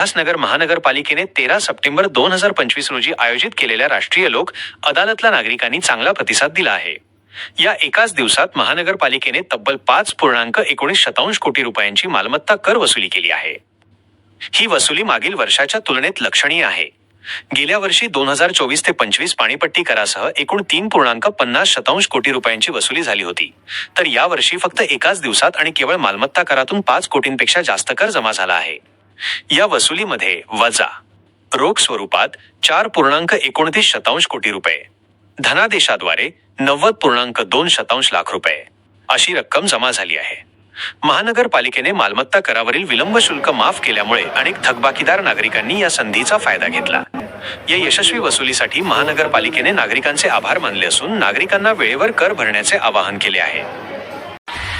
उल्हासनगर महानगरपालिकेने तेरा सप्टेंबर दोन हजार पंचवीस रोजी आयोजित केलेल्या राष्ट्रीय लोक अदालतला नागरिकांनी चांगला प्रतिसाद दिला आहे. या एकाच दिवसात महानगरपालिकेने तब्बल पाच पूर्णांक एकोणीस शतांश कोटी रुपयांची मालमत्ता कर वसुली केली आहे. ही वसुली मागील वर्षाच्या तुलनेत लक्षणीय आहे. गेल्या वर्षी दोन हजार चोवीस ते पंचवीस पाणीपट्टी करासह एकूण तीन पूर्णांक पन्नास शतांश कोटी रुपयांची वसुली झाली होती. तर यावर्षी फक्त एकाच दिवसात आणि केवळ मालमत्ता करातून पाच कोटींपेक्षा जास्त कर जमा झाला आहे. या वसुलीमध्ये वजा. रोख स्वरूपात चार पूर्णांक एकोणतीस शतांश कोटी रुपये. धनादेशाद्वारे नव्वद पूर्णांक दोन शतांश लाख रुपये. अशी रक्कम जमा झाली आहे. महानगरपालिकेने मालमत्ता करावरील विलंब शुल्क माफ केल्यामुळे अनेक थकबाकीदार नागरिकांनी या संधीचा फायदा घेतला. या यशस्वी वसुलीसाठी महानगरपालिकेने नागरिकांचे आभार मानले असून नागरिकांना वेळेवर कर भरण्याचे आवाहन केले आहे.